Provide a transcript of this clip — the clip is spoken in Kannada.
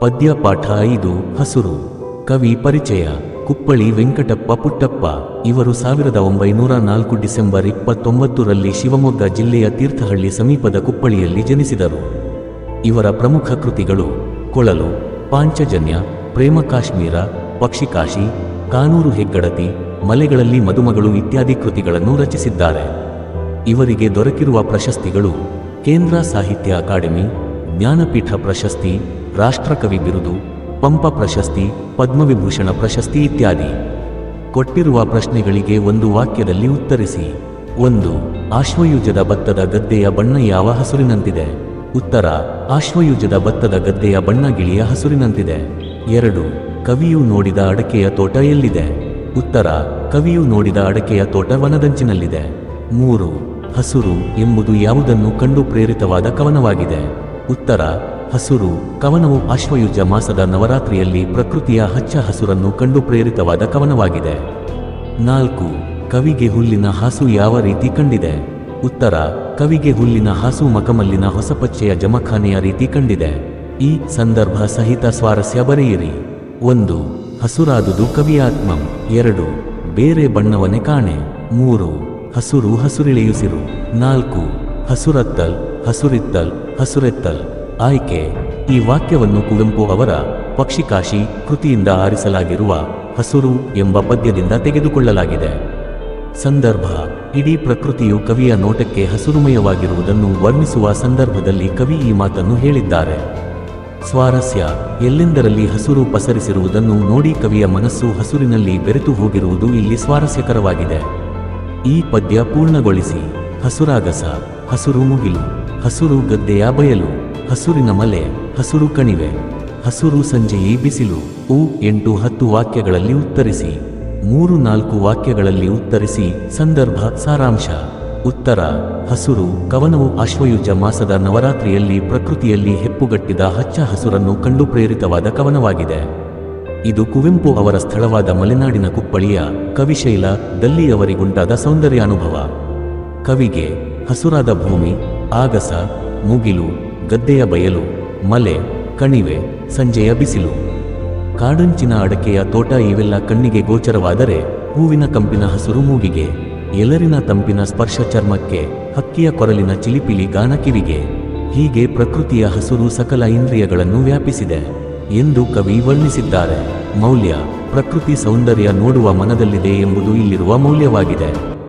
ಪದ್ಯ ಪಾಠ ಐದು, ಹಸುರು. ಕವಿ ಪರಿಚಯ, ಕುಪ್ಪಳಿ ವೆಂಕಟಪ್ಪ ಪುಟ್ಟಪ್ಪ. ಇವರು ಸಾವಿರದ ಒಂಬೈನೂರ ನಾಲ್ಕು ಡಿಸೆಂಬರ್ ಇಪ್ಪತ್ತೊಂಬತ್ತರಲ್ಲಿ ಶಿವಮೊಗ್ಗ ಜಿಲ್ಲೆಯ ತೀರ್ಥಹಳ್ಳಿ ಸಮೀಪದ ಕುಪ್ಪಳಿಯಲ್ಲಿ ಜನಿಸಿದರು. ಇವರ ಪ್ರಮುಖ ಕೃತಿಗಳು, ಕೊಳಲು, ಪಾಂಚಜನ್ಯ, ಪ್ರೇಮ ಕಾಶ್ಮೀರ, ಪಕ್ಷಿಕಾಶಿ ಕಾನೂರು ಹೆಗ್ಗಡತಿ, ಮಲೆಗಳಲ್ಲಿ ಮದುಮಗಳು ಇತ್ಯಾದಿ ಕೃತಿಗಳನ್ನು ರಚಿಸಿದ್ದಾರೆ. ಇವರಿಗೆ ದೊರಕಿರುವ ಪ್ರಶಸ್ತಿಗಳು ಕೇಂದ್ರ ಸಾಹಿತ್ಯ ಅಕಾಡೆಮಿ, ಜ್ಞಾನಪೀಠ ಪ್ರಶಸ್ತಿ, ರಾಷ್ಟ್ರಕವಿ ಬಿರುದು, ಪಂಪ ಪ್ರಶಸ್ತಿ, ಪದ್ಮವಿಭೂಷಣ ಪ್ರಶಸ್ತಿ ಇತ್ಯಾದಿ. ಕೊಟ್ಟಿರುವ ಪ್ರಶ್ನೆಗಳಿಗೆ ಒಂದು ವಾಕ್ಯದಲ್ಲಿ ಉತ್ತರಿಸಿ. ಒಂದು, ಆಶ್ವಯುಜದ ಭತ್ತದ ಗದ್ದೆಯ ಬಣ್ಣ ಯಾವ ಹಸುರಿನಂತಿದೆ? ಉತ್ತರ, ಆಶ್ವಯುಜದ ಭತ್ತದ ಗದ್ದೆಯ ಬಣ್ಣ ಗಿಳಿಯ ಹಸುರಿನಂತಿದೆ. ಎರಡು ಕವಿಯು ನೋಡಿದ ಅಡಕೆಯ ತೋಟ ಎಲ್ಲಿದೆ? ಉತ್ತರ, ಕವಿಯು ನೋಡಿದ ಅಡಕೆಯ ತೋಟ ವನದಂಚಿನಲ್ಲಿದೆ. ಮೂರು, ಹಸುರು ಎಂಬುದು ಯಾವುದನ್ನು ಕಂಡು ಪ್ರೇರಿತವಾದ ಕವನವಾಗಿದೆ? ಉತ್ತರ, ಹಸುರು, ಕವನವು ಆಶ್ವಯುಜ ಮಾಸದ ನವರಾತ್ರಿಯಲ್ಲಿ ಪ್ರಕೃತಿಯ ಹಚ್ಚ ಹಸುರನ್ನು ಕಂಡು ಪ್ರೇರಿತವಾದ ಕವನವಾಗಿದೆ. ನಾಲ್ಕು, ಕವಿಗೆ ಹುಲ್ಲಿನ ಹಾಸು ಯಾವ ರೀತಿ ಕಂಡಿದೆ? ಉತ್ತರ, ಕವಿಗೆ ಹುಲ್ಲಿನ ಹಾಸು ಮಕಮಲ್ಲಿನ ಹೊಸಪಚ್ಚೆಯ ಜಮಖಾನೆಯ ರೀತಿ ಕಂಡಿದೆ. ಈ ಸಂದರ್ಭ ಸಹಿತ ಸ್ವಾರಸ್ಯ ಬರೆಯಿರಿ. ಒಂದು, ಹಸುರಾದುದು ಕವಿಯಾತ್ಮಂ. ಎರಡು, ಬೇರೆ ಬಣ್ಣವನೆ ಕಾಣೆ. ಮೂರು, ಹಸುರು ಹಸುರಿಳೆಯುಸಿರು. ನಾಲ್ಕು, ಹಸುರತ್ತಲ್, ಹಸುರಿತ್ತಲ್, ಹಸುರೆತ್ತಲ್. ಆಯ್ಕೆ, ಈ ವಾಕ್ಯವನ್ನು ಕುವೆಂಪು ಅವರ ಪಕ್ಷಿಕಾಶಿ ಕೃತಿಯಿಂದ ಆರಿಸಲಾಗಿರುವ ಹಸುರು ಎಂಬ ಪದ್ಯದಿಂದ ತೆಗೆದುಕೊಳ್ಳಲಾಗಿದೆ. ಸಂದರ್ಭ, ಇಡೀ ಪ್ರಕೃತಿಯು ಕವಿಯ ನೋಟಕ್ಕೆ ಹಸುರುಮಯವಾಗಿರುವುದನ್ನು ವರ್ಣಿಸುವ ಸಂದರ್ಭದಲ್ಲಿ ಕವಿ ಈ ಮಾತನ್ನು ಹೇಳಿದ್ದಾರೆ. ಸ್ವಾರಸ್ಯ, ಎಲ್ಲೆಂದರಲ್ಲಿ ಹಸುರು ಪಸರಿಸಿರುವುದನ್ನು ನೋಡಿ ಕವಿಯ ಮನಸ್ಸು ಹಸುರಿನಲ್ಲಿ ಬೆರೆತು ಹೋಗಿರುವುದು ಇಲ್ಲಿ ಸ್ವಾರಸ್ಯಕರವಾಗಿದೆ. ಈ ಪದ್ಯ ಪೂರ್ಣಗೊಳಿಸಿ, ಹಸುರಾಗಸ, ಹಸುರು ಮುಗಿಲು, ಹಸುರು ಗದ್ದೆಯ ಬಯಲು, ಹಸುರಿನ ಮಲೆ, ಹಸುರು ಕಣಿವೆ, ಹಸುರು ಸಂಜೆಯಿ ಬಿಸಿಲು ಉ ಎಂಟು ಹತ್ತು ವಾಕ್ಯಗಳಲ್ಲಿ ಉತ್ತರಿಸಿ, ಮೂರು ನಾಲ್ಕು ವಾಕ್ಯಗಳಲ್ಲಿ ಉತ್ತರಿಸಿ, ಸಂದರ್ಭ ಸಾರಾಂಶ. ಉತ್ತರ, ಹಸುರು, ಕವನವು ಅಶ್ವಯುಜ ಮಾಸದ ನವರಾತ್ರಿಯಲ್ಲಿ ಪ್ರಕೃತಿಯಲ್ಲಿ ಹೆಪ್ಪುಗಟ್ಟಿದ ಹಚ್ಚ ಹಸುರನ್ನು ಕಂಡು ಪ್ರೇರಿತವಾದ ಕವನವಾಗಿದೆ. ಇದು ಕುವೆಂಪು ಅವರ ಸ್ಥಳವಾದ ಮಲೆನಾಡಿನ ಕುಪ್ಪಳಿಯ ಕವಿಶೈಲ ದಲ್ಲಿಯವರಿಗುಂಟಾದ ಸೌಂದರ್ಯ ಸೌಂದರ್ಯಾನುಭವ. ಕವಿಗೆ ಹಸುರಾದ ಭೂಮಿ, ಆಗಸ, ಮುಗಿಲು, ಗದ್ದೆಯ ಬಯಲು, ಮಲೆ, ಕಣಿವೆ, ಸಂಜೆಯ ಬಿಸಿಲು. ಕಾಡಂಚಿನ ಅಡಕೆಯ ತೋಟ ಇವೆಲ್ಲ ಕಣ್ಣಿಗೆ ಗೋಚರವಾದರೆ ಹೂವಿನ ಕಂಪಿನ ಹಸುರು ಮೂಗಿಗೆ. ಎಲರಿನ ತಂಪಿನ ಸ್ಪರ್ಶ ಚರ್ಮಕ್ಕೆ ಹಕ್ಕಿಯ ಕೊರಲಿನ ಚಿಲಿಪಿಲಿ ಗಾನ ಕಿವಿಗೆ ಹೀಗೆ ಪ್ರಕೃತಿಯ ಹಸುರು ಸಕಲ ಇಂದ್ರಿಯಗಳನ್ನು ವ್ಯಾಪಿಸಿದೆ ಎಂದು ಕವಿ ವರ್ಣಿಸಿದ್ದಾರೆ. ಮೌಲ್ಯ, ಪ್ರಕೃತಿ ಸೌಂದರ್ಯ ನೋಡುವ ಮನದಲ್ಲಿದೆ ಎಂಬುದು ಇಲ್ಲಿರುವ ಮೌಲ್ಯವಾಗಿದೆ.